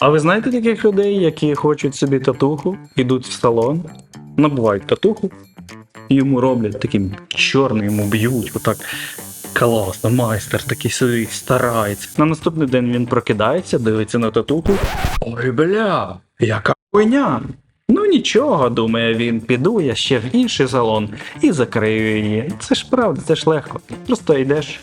А ви знаєте таких людей, які хочуть собі татуху, ідуть в салон, набувають татуху, йому роблять таким чорним, йому б'ють, отак класно, майстер такий сидить, старається. На наступний день він прокидається, дивиться на татуху. Ой, бля, яка хуйня. Ну нічого, думає він, піду я ще в інший салон і закрию її. Це ж правда, це ж легко. Просто йдеш,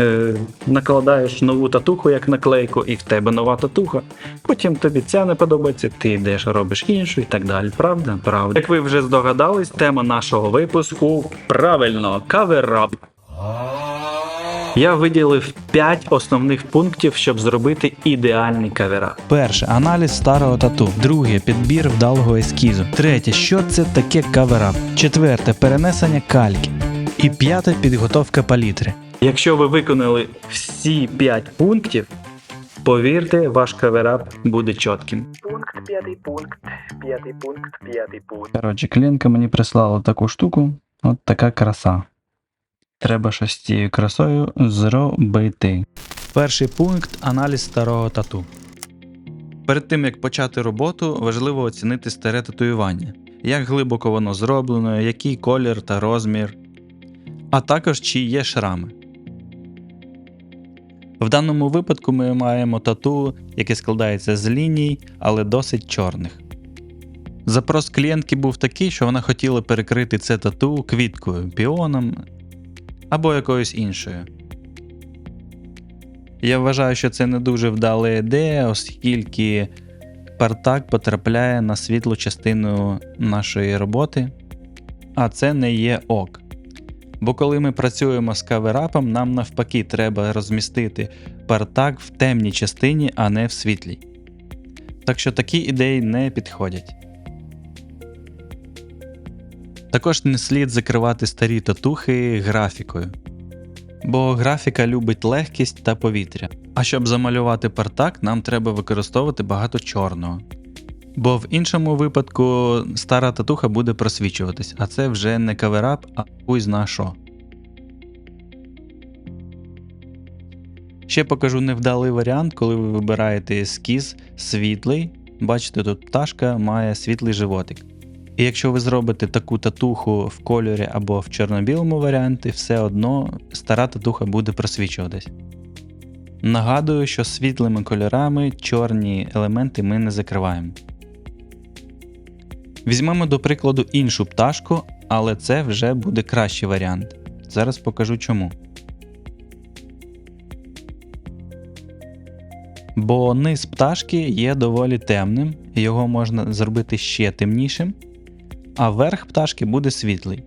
е, накладаєш нову татуху як наклейку, і в тебе нова татуха. Потім тобі ця не подобається, ти йдеш, робиш іншу і так далі. Правда? Правда. Як ви вже здогадались, тема нашого випуску правильно каверап. Я виділив 5 основних пунктів, щоб зробити ідеальний каверап. Перше аналіз старого тату. Друге підбір вдалого ескізу. Третє, що це таке каверап. Четверте перенесення кальки. І п'яте підготовка палітри. Якщо ви виконали всі 5 пунктів, повірте, ваш каверап буде чітким. Пункт п'ятий пункт, п'ятий пункт, п'ятий пункт. Коротше, клієнтка мені прислала таку штуку. От така краса. Треба щось з цією красою зробити. Перший пункт аналіз старого тату. Перед тим як почати роботу, важливо оцінити старе татуювання, як глибоко воно зроблено, який колір та розмір, а також чи є шрами. В даному випадку ми маємо тату, яке складається з ліній, але досить чорних. Запрос клієнтки був такий, що вона хотіла перекрити це тату квіткою, піоном або якоюсь іншою. Я вважаю, що це не дуже вдала ідея, оскільки партак потрапляє на світлу частину нашої роботи, а це не є ок. Бо коли ми працюємо з каверапом, нам навпаки треба розмістити партак в темній частині, а не в світлій. Так що такі ідеї не підходять. Також не слід закривати старі татухи графікою, бо графіка любить легкість та повітря. А щоб замалювати партак, нам треба використовувати багато чорного. Бо в іншому випадку стара татуха буде просвічуватись, а це вже не каверап, а хуй зна що. Ще покажу невдалий варіант, коли ви вибираєте ескіз світлий. Бачите, тут пташка має світлий животик. І якщо ви зробите таку татуху в кольорі або в чорно-білому варіанті, все одно стара татуха буде просвічуватись. Нагадую, що світлими кольорами чорні елементи ми не закриваємо. Візьмемо до прикладу іншу пташку, але це вже буде кращий варіант. Зараз покажу чому. Бо низ пташки є доволі темним, його можна зробити ще темнішим, а верх пташки буде світлий.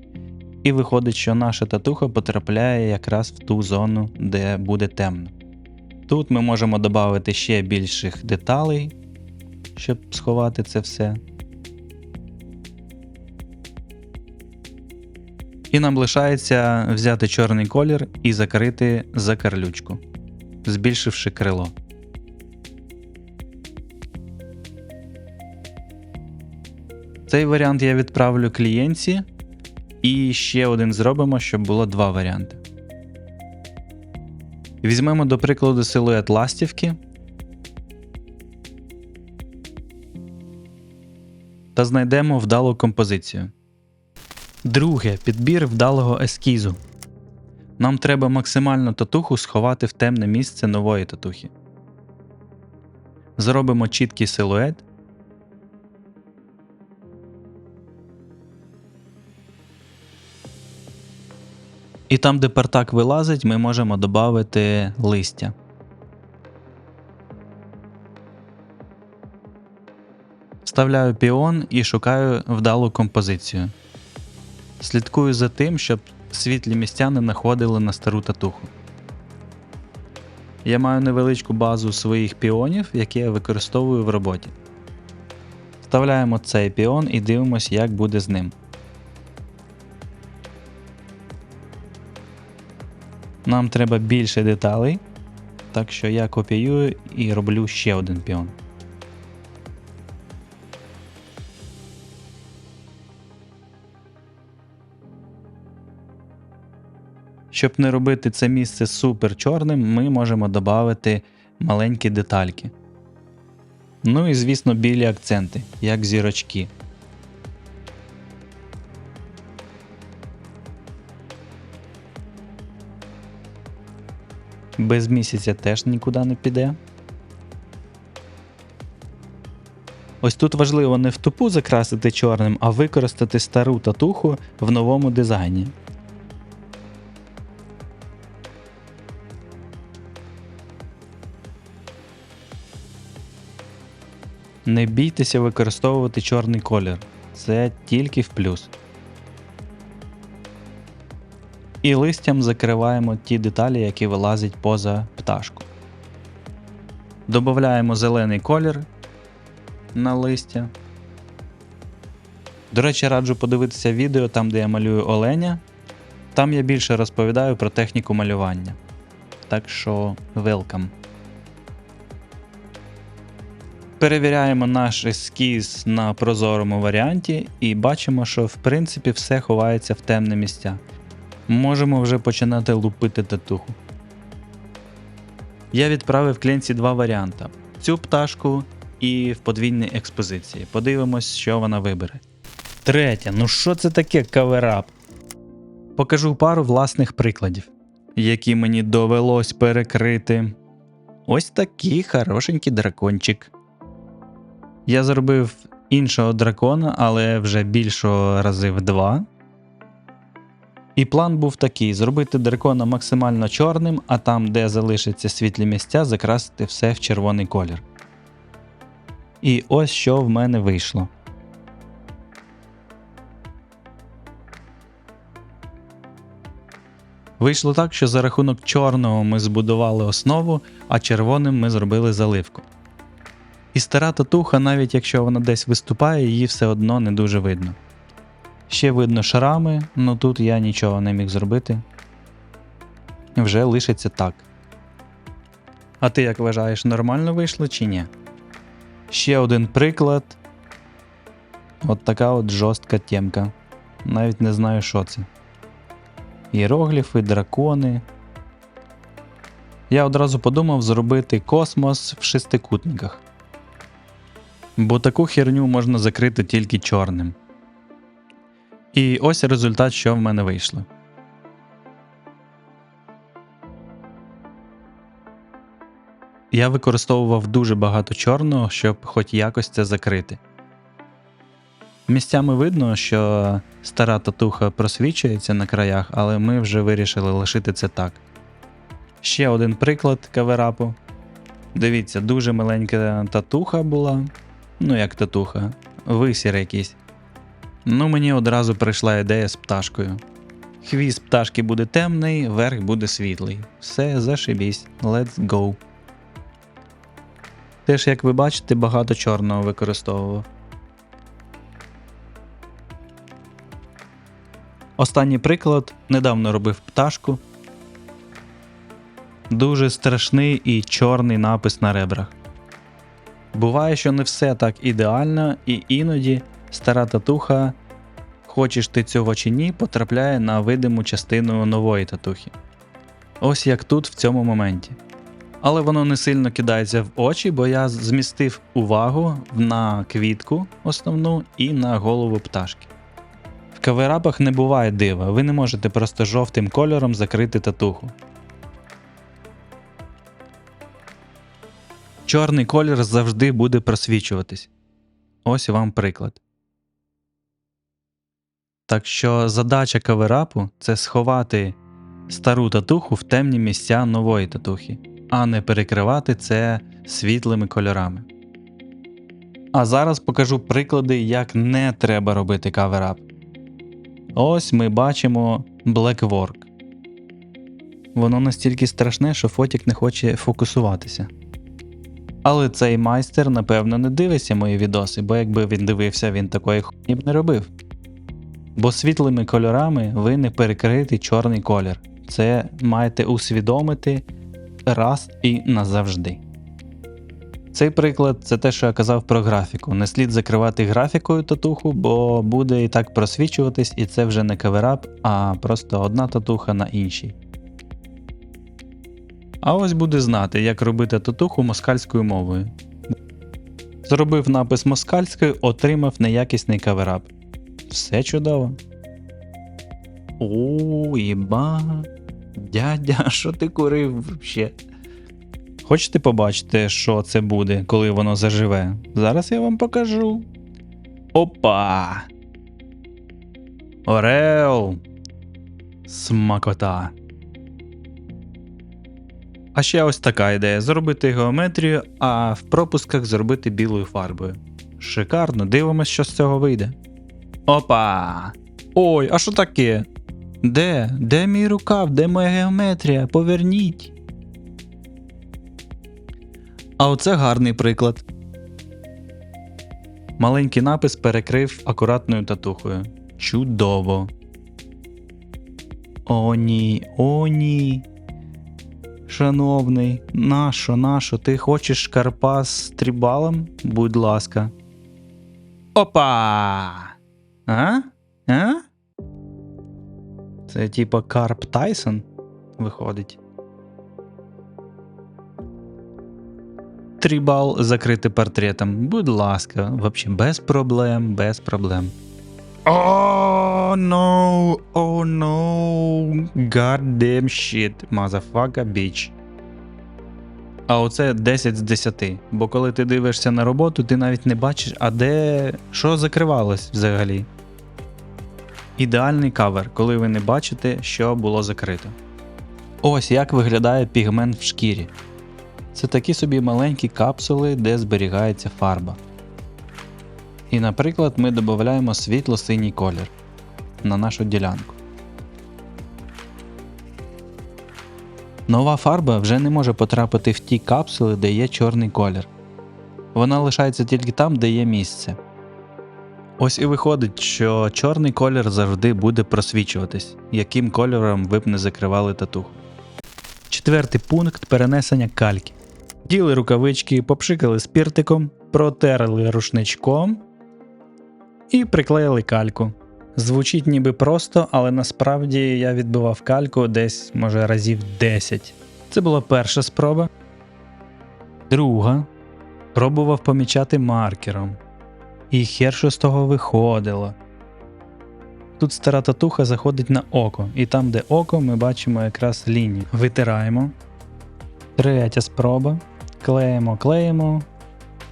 І виходить, що наша татуха потрапляє якраз в ту зону, де буде темно. Тут ми можемо додати ще більших деталей, щоб сховати це все. І нам лишається взяти чорний колір і закрити закарлючку, збільшивши крило. Цей варіант я відправлю клієнтці, і ще один зробимо, щоб було два варіанти. Візьмемо до прикладу силует ластівки та знайдемо вдалу композицію. Друге підбір вдалого ескізу. Нам треба максимально татуху сховати в темне місце нової татухи. Зробимо чіткий силует. І там, де партак вилазить, ми можемо додати листя. Вставляю піон і шукаю вдалу композицію. Слідкую за тим, щоб світлі місця не находили на стару татуху. Я маю невеличку базу своїх піонів, які я використовую в роботі. Вставляємо цей піон і дивимося, як буде з ним. Нам треба більше деталей, так що я копіюю і роблю ще один піон. Щоб не робити це місце супер чорним, ми можемо додати маленькі детальки. Ну і звісно, білі акценти, як зірочки. Без місяця теж нікуди не піде. Ось тут важливо не в тупу закрасити чорним, а використати стару татуху в новому дизайні. Не бійтеся використовувати чорний колір. Це тільки в плюс. І листям закриваємо ті деталі, які вилазять поза пташку. Додаємо зелений колір на листя. До речі, раджу подивитися відео там, де я малюю оленя. Там я більше розповідаю про техніку малювання. Так що welcome. Перевіряємо наш ескіз на прозорому варіанті і бачимо, що в принципі все ховається в темне місця. Можемо вже починати лупити татуху. Я відправив клієнтці два варіанти: цю пташку і в подвійній експозиції. Подивимось, що вона вибере. Третє. Ну що це таке каверап? Покажу пару власних прикладів, які мені довелось перекрити. Ось такий хорошенький дракончик. Я зробив іншого дракона, але вже більшого рази в два. І план був такий: зробити дракона максимально чорним, а там, де залишаться світлі місця, закрасити все в червоний колір. І ось що в мене вийшло. Вийшло так, що за рахунок чорного ми збудували основу, а червоним ми зробили заливку. І стара татуха, навіть якщо вона десь виступає, її все одно не дуже видно. Ще видно шрами, але тут я нічого не міг зробити. Вже лишиться так. А ти як вважаєш, нормально вийшло чи ні? Ще один приклад. От така от жорстка темка. Навіть не знаю, що це. Іерогліфи, дракони. Я одразу подумав зробити космос в шестикутниках. Бо таку херню можна закрити тільки чорним. І ось результат, що в мене вийшло. Я використовував дуже багато чорного, щоб хоч якось це закрити. Місцями видно, що стара татуха просвічується на краях, але ми вже вирішили лишити це так. Ще один приклад каверапу. Дивіться, дуже маленька татуха була. Ну, як татуха, висір якийсь. Ну, мені одразу прийшла ідея з пташкою. Хвіст пташки буде темний, верх буде світлий. Все, зашибісь, let's go. Теж, як ви бачите, багато чорного використовував. Останній приклад недавно робив пташку. Дуже страшний і чорний напис на ребрах. Буває, що не все так ідеально, і іноді стара татуха, хочеш ти цього чи ні, потрапляє на видиму частину нової татухи. Ось як тут в цьому моменті. Але воно не сильно кидається в очі, бо я змістив увагу на квітку основну і на голову пташки. В каверапах не буває дива, ви не можете просто жовтим кольором закрити татуху. Чорний колір завжди буде просвічуватись. Ось вам приклад. Так що задача каверапу це сховати стару татуху в темні місця нової татухи, а не перекривати це світлими кольорами. А зараз покажу приклади, як не треба робити каверап. Ось ми бачимо Blackwork. Воно настільки страшне, що фотік не хоче фокусуватися. Але цей майстер, напевно, не дивиться мої відоси, бо якби він дивився, він такої хуйні б не робив. Бо світлими кольорами ви не перекриєте чорний колір. Це маєте усвідомити раз і назавжди. Цей приклад це те, що я казав про графіку. Не слід закривати графікою татуху, бо буде і так просвічуватись, і це вже не каверап, а просто одна татуха на іншій. А ось буде знати, як робити татуху москальською мовою. Зробив напис москальською, отримав неякісний каверап. Все чудово. О, іба. Дядя, що ти курив вообще? Хочете побачити, що це буде, коли воно заживе? Зараз я вам покажу. Опа! Орел! Смакота. А ще ось така ідея: зробити геометрію, а в пропусках зробити білою фарбою. Шикарно, дивимось, що з цього вийде. Опа! Ой, а що таке? Де? Де мій рукав? Де моя геометрія? Поверніть. А оце гарний приклад. Маленький напис перекрив акуратною татухою. Чудово. О ні, о ні. Шановний, нащо, нащо? Ти хочеш Карпас з трібалом? Будь ласка. Опа! А? А? Це типа Карп Тайсон виходить. Трібал закрити портретом. Будь ласка, вообще без проблем, без проблем. О, no, oh no, goddamn shit, motherfucker bitch. А оце 10 з 10. Бо коли ти дивишся на роботу, ти навіть не бачиш, а де що закривалось взагалі. Ідеальний кавер, коли ви не бачите, що було закрито. Ось як виглядає пігмент в шкірі. Це такі собі маленькі капсули, де зберігається фарба. І, наприклад, ми додаємо світло-синій колір на нашу ділянку. Нова фарба вже не може потрапити в ті капсули, де є чорний колір. Вона лишається тільки там, де є місце. Ось і виходить, що чорний колір завжди буде просвічуватись, яким кольором ви б не закривали татуху. Четвертий пункт перенесення кальки. Діли рукавички, попшикали спіртиком, протерли рушничком і приклеїли кальку. Звучить ніби просто, але насправді я відбивав кальку десь, може, разів 10. Це була перша спроба. Друга. Пробував помічати маркером. І хер що з того виходило. Тут стара татуха заходить на око, і там, де око, ми бачимо якраз лінію. Витираємо. Третя спроба. Клеїмо, клеїмо.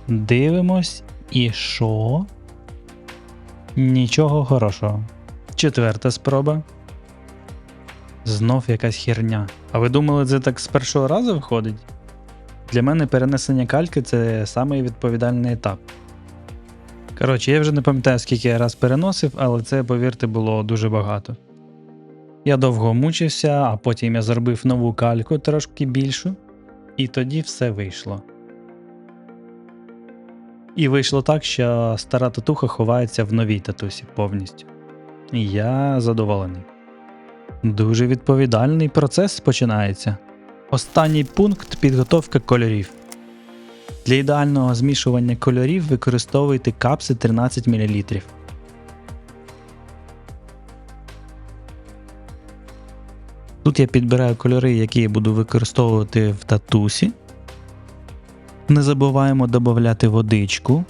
Дивимось. І що? Нічого хорошого. Четверта спроба. Знов якась херня. А ви думали, це так з першого разу виходить? Для мене перенесення кальки це самий відповідальний етап. Коротше, я вже не пам'ятаю, скільки я раз переносив, але це, повірте, було дуже багато. Я довго мучився, а потім я зробив нову кальку трошки більшу, і тоді все вийшло. І вийшло так, що стара татуха ховається в новій татусі повністю. І я задоволений. Дуже відповідальний процес починається. Останній пункт підготовка кольорів. Для ідеального змішування кольорів використовуйте капси 13 мл. Тут я підбираю кольори, які я буду використовувати в татусі. Не забуваємо додати водичку.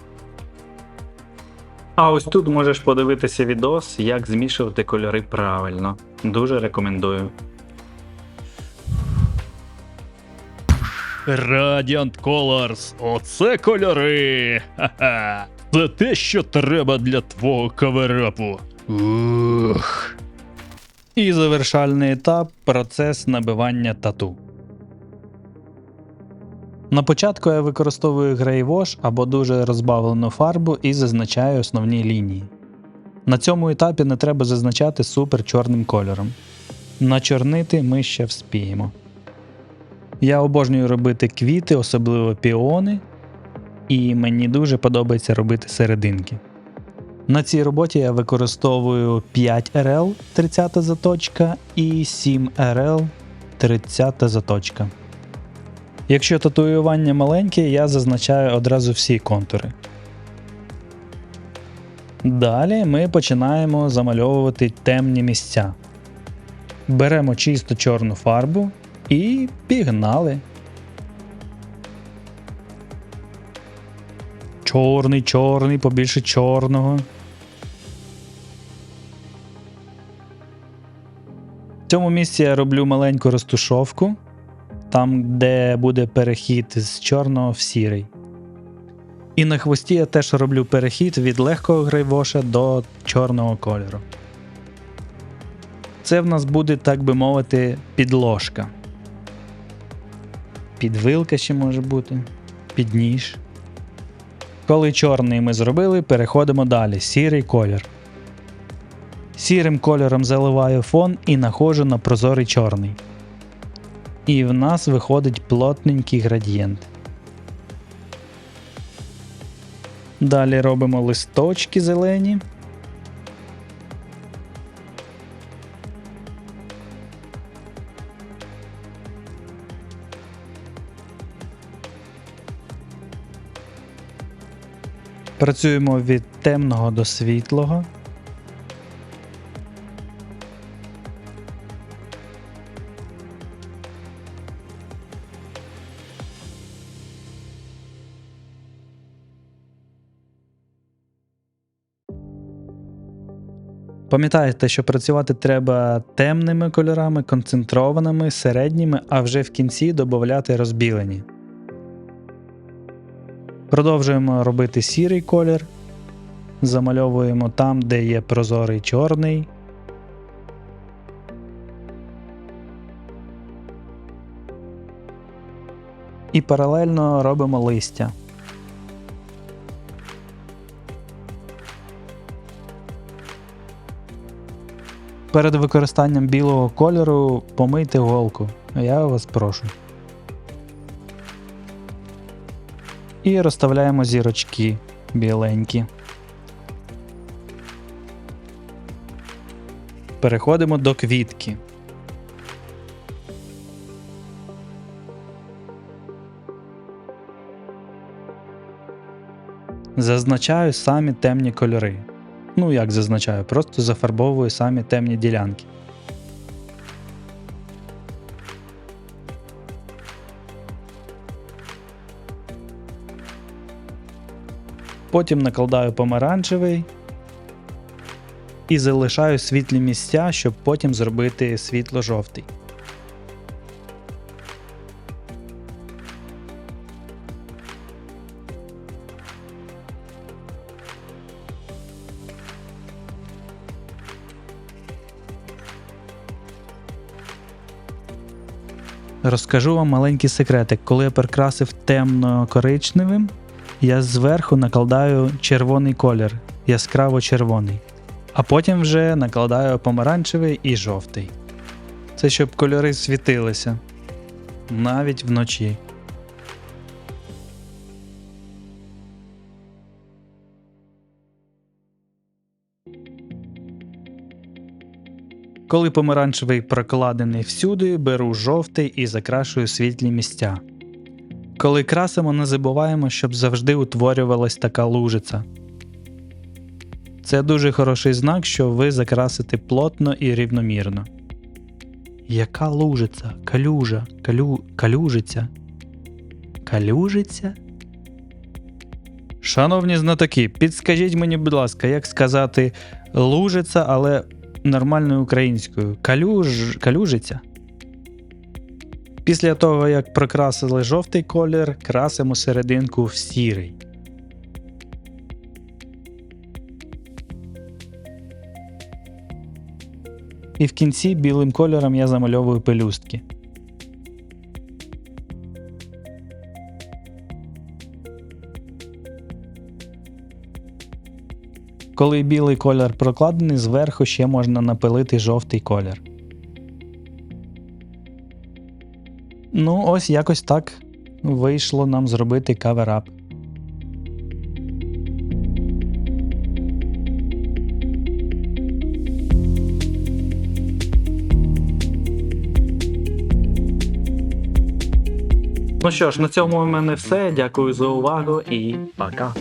А ось тут можеш подивитися відос, як змішувати кольори правильно. Дуже рекомендую. Radiant Colors. Оце кольори. Ха-ха. Це те, що треба для твого каверапу. Ух. І завершальний етап процес набивання тату. На початку я використовую грейвош або дуже розбавлену фарбу і зазначаю основні лінії. На цьому етапі не треба зазначати супер чорним кольором. Начорнити ми ще вспіємо. Я обожнюю робити квіти, особливо піони, і мені дуже подобається робити серединки. На цій роботі я використовую 5 RL 30 заточка і 7 RL 30 заточка. Якщо татуювання маленьке, я зазначаю одразу всі контури. Далі ми починаємо замальовувати темні місця. Беремо чисто чорну фарбу і пігнали. Чорний, чорний, побільше чорного. В цьому місці я роблю маленьку розтушовку, там, де буде перехід з чорного в сірий. І на хвості я теж роблю перехід від легкого грейвоша до чорного кольору. Це в нас буде, так би мовити, підложка. Підвилка ще може бути, підніж. Коли чорний ми зробили, переходимо далі. Сірий колір. Сірим кольором заливаю фон і находжу на прозорий чорний. І в нас виходить плотненький градієнт. Далі робимо листочки зелені. Працюємо від темного до світлого. Пам'ятайте, що працювати треба темними кольорами, концентрованими, середніми, а вже в кінці додати розбілені. Продовжуємо робити сірий колір. Замальовуємо там, де є прозорий чорний. І паралельно робимо листя. Перед використанням білого кольору помийте голку. Я вас прошу. І розставляємо зірочки біленькі. Переходимо до квітки. Зазначаю самі темні кольори. Ну, як зазначаю, просто зафарбовую самі темні ділянки. Потім накладаю помаранчевий і залишаю світлі місця, щоб потім зробити світло-жовтий. Розкажу вам маленький секретик. Коли я прикрасив темно-коричневим, я зверху накладаю червоний колір, яскраво червоний. А потім вже накладаю помаранчевий і жовтий. Це щоб кольори світилися навіть вночі. Коли помаранчевий прокладений всюди, беру жовтий і закрашую світлі місця. Коли красимо, не забуваємо, щоб завжди утворювалась така лужиця. Це дуже хороший знак, що ви закрасите плотно і рівномірно. Яка лужиця? Калюжа, калю... калюжиця. Калюжиця? Шановні знатоки, підскажіть мені, будь ласка, як сказати лужиця, але нормальною українською. Калюж... Калюжиця. Після того, як прокрасили жовтий колір, красимо серединку в сірий. І в кінці білим кольором я замальовую пелюстки. Коли білий колір прокладений, зверху ще можна напилити жовтий колір. Ну, ось якось так вийшло нам зробити каверап. Ну що ж, на цьому у мене все. Дякую за увагу і пока.